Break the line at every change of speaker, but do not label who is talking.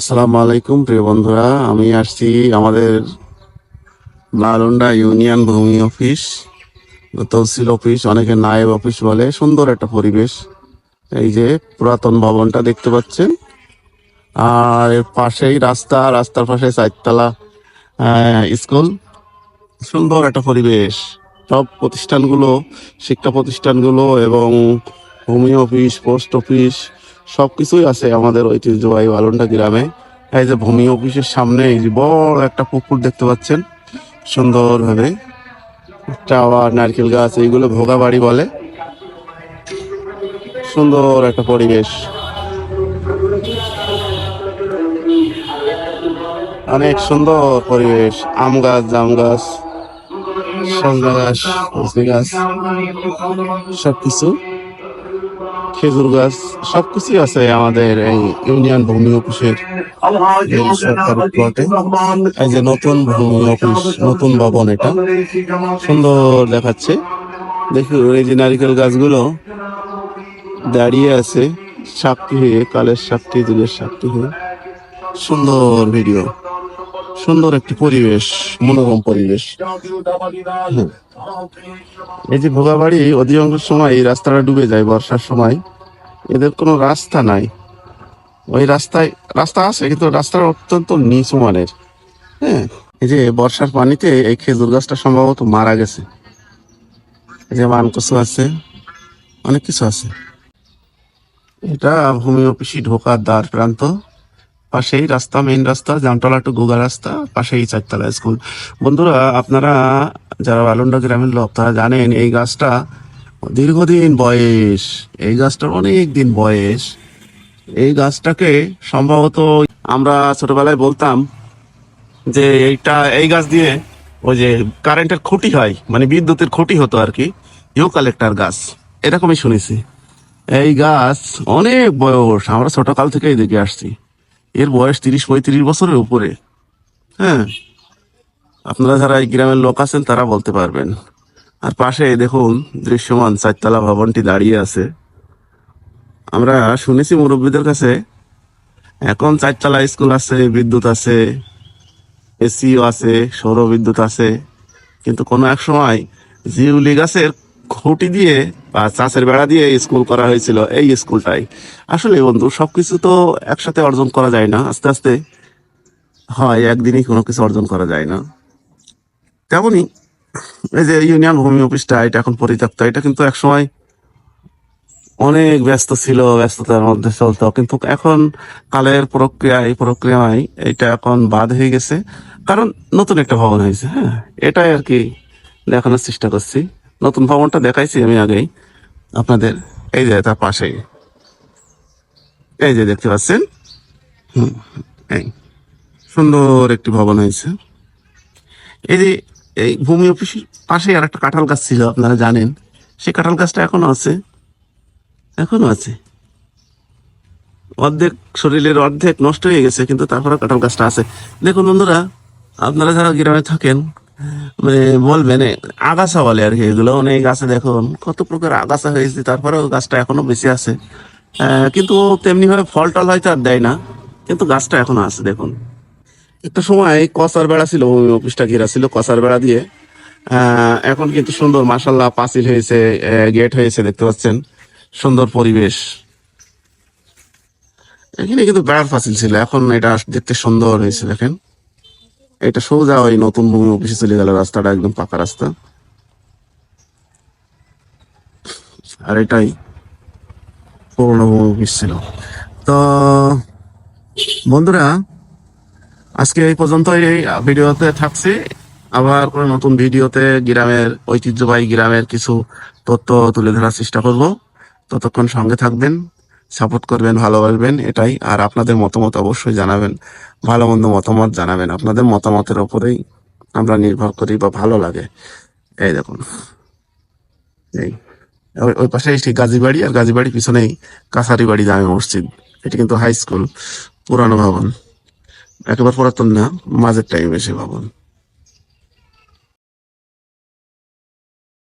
আসসালামু আলাইকুম, প্রিয় বন্ধুরা। আমি আসছি আমাদের নালন্ডা ইউনিয়ন ভূমি অফিস তহসিল অফিস, অনেকে নায়েব অফিস বলে। সুন্দর একটা পরিবেশ। এই যে পুরাতন ভবনটা দেখতে পাচ্ছেন। আর এর পাশেই রাস্তা, রাস্তার পাশে চারতলা স্কুল। সুন্দর একটা পরিবেশ। সব প্রতিষ্ঠানগুলো, শিক্ষা প্রতিষ্ঠানগুলো এবং ভূমি অফিস, পোস্ট অফিস সবকিছুই আছে আমাদের ঐতিহ্যবাহী বালুন্ডা গ্রামে। এই যে ভূমি অফিসের সামনে, এই যে বড় একটা পুকুর দেখতে পাচ্ছেন, সুন্দরভাবে। টাওয়ার, নারকেল গাছ, এইগুলো ভোগা বাড়ি বলে। সুন্দর একটা পরিবেশ। অনেক সুন্দর পরিবেশ। আম গাছ, জাম গাছ সজনা গাছ গাছ, সবকিছু। খেজুর গাছ, সবকিছুই আছে আমাদের এই ইউনিয়ন ভূমি অফিসের এই যে নতুন ভূমি অফিস, নতুন ভবন এটা। সুন্দর দেখাচ্ছে। দেখি এই যে নারিকেল গাছগুলো দাঁড়িয়ে আছে সাক্ষী হয়ে, কালের সাক্ষী যুগের সাক্ষী হয়ে। সুন্দর ভিডিও সুন্দর একটি পরিবেশ মনোরম পরিবেশ। এই যে ভোগা বাড়ি অধিকাংশ সময় এই রাস্তাটা ডুবে যায় বর্ষার সময়। এদের কোনো রাস্তা নাই। ওই রাস্তায় রাস্তা আছে কিন্তু রাস্তাটা অত্যন্ত নিচু মানের হ্যাঁ এই যে বর্ষার পানিতে এই খেজুর গাছটা সম্ভবত মারা গেছে। এই যে মানকসু আছে অনেক কিছু আছে। এটা ভূমি অফিসি ঢোকার দ্বার প্রান্ত। পাশেই রাস্তা মেইন রাস্তা, জামতলা টু গোগা রাস্তা, পাশেই চারতলা স্কুল বন্ধুরা, আপনারা যারা বালুন্ডা গ্রামের লোক, তারা জানেন এই গাছটা দীর্ঘদিন বয়স। এই গাছটার অনেক দিন বয়স। এই গাছটাকে সম্ভবত আমরা ছোটবেলায় বলতাম যে এইটা, এই গাছ দিয়ে ওই যে কারেন্টের খুঁটি হয় মানে বিদ্যুতের খুঁটি হতো আর কি ইউ কালেক্টর গাছ। এরকমই শুনেছি। এই গাছ অনেক বয়স, আমরা ছোটকাল থেকেই দেখে আসছি। এর বয়স তিরিশ পঁয়ত্রিশ বছরের উপরে। হ্যাঁ আপনারা যারা এই গ্রামের লোক আছেন, তারা বলতে পারবেন। আর পাশে দেখুন, দৃশ্যমান চারতলা ভবনটি দাঁড়িয়ে আছে। আমরা শুনেছি মুরব্বীদের কাছে, এখন চারতলা স্কুল আছে, বিদ্যুৎ আছে, এসিও আছে সৌর বিদ্যুৎ আছে। কিন্তু কোনো এক সময় জিউলি গাছের খুঁটি দিয়ে বা চাষের বেড়া দিয়ে স্কুল করা হয়েছিল এই স্কুলটাই। আসলে বন্ধু, সবকিছু তো একসাথে অর্জন করা যায় না। আস্তে আস্তে হয়, একদিনই কোনো কিছু অর্জন করা যায় না। তেমনই এই যে ইউনিয়ন ভূমি অফিসটা, এটা এখন পরিত্যক্ত। এটা কিন্তু একসময় অনেক ব্যস্ত ছিল, ব্যস্ততার মধ্যে চলতো। কিন্তু এখন কালের প্রক্রিয়ায় প্রক্রিয়ায় এটা এখন বাদ হয়ে গেছে। কারণ নতুন একটা ভবন হয়েছে হ্যাঁ। এটাই আর কি দেখানোর চেষ্টা করছি। নতুন ভবনটা দেখাইছি আমি আগেই। আপনাদের, এই যে তার পাশেই। এই যে দেখতে পাচ্ছেন? হুম, এই। সুন্দর একটি ভবন হয়েছে। এই যে, এই ভূমি অফিসের পাশে আর একটা কাঁঠাল গাছ ছিল, আপনারা জানেন। সেই কাঁঠাল গাছটা এখনও আছে। এখনও আছে। অর্ধেক শরীরের অর্ধেক নষ্ট হয়ে গেছে, কিন্তু তারপরে কাঁঠাল গাছটা আছে। দেখুন বন্ধুরা, আপনারা যারা গ্রামে থাকেন মানে বলবেন আগাছা বলে আর কি এগুলো। অনেক গাছে দেখুন, কত প্রকার আগাছা হয়েছে, তারপরেও গাছটা এখনও বেঁচে আছে। কিন্তু তেমনি ভাবে ফল টল হয়তো আর দেয় না, কিন্তু গাছটা এখনও আছে, দেখুন। একটা সময় কসার বেড়া ছিল অফিসটা ঘেরা ছিল কসার বেড়া দিয়ে। এখন কিন্তু সুন্দর মাসাল্লাহ পাঁচিল হয়েছে গেট হয়েছে, দেখতে পাচ্ছেন। সুন্দর পরিবেশ। এখানে কিন্তু বেড়ার পাঁচিল ছিল, এখন এটা দেখতে সুন্দর হয়েছে, দেখেন। এটা সোজা ওই নতুন ভূমি অফিসে চলে গেল, রাস্তাটা একদম পাকা রাস্তা। আর এটাই পুরোনো ভূমি অফিস ছিল। তো, বন্ধুরা, আজকে এই পর্যন্ত এই ভিডিওতে থাকছি। আবার কোনো নতুন ভিডিওতে গ্রামের ঐতিহ্যবাহী গ্রামের কিছু তথ্য তুলে ধরার চেষ্টা করব। ততক্ষণ সঙ্গে থাকবেন। সাপোর্ট করবেন, ভালোবাসবেন, এটাই। আর আপনাদের মতামত অবশ্যই জানাবেন, ভালো মন্দ মতামত জানাবেন। আপনাদের মতামতের ওপরেই আমরা নির্ভর করি বা ভালো লাগে। এই দেখুন। এই, ওই- পাশে এসে গাজীবাড়ি, আর গাজীবাড়ির পিছনেই কাছারি বাড়ি জামে মসজিদ। এটি কিন্তু হাই স্কুল, পুরানো ভবন। একেবারে পুরাতন না, মাঝের টাইম এসে ভবন।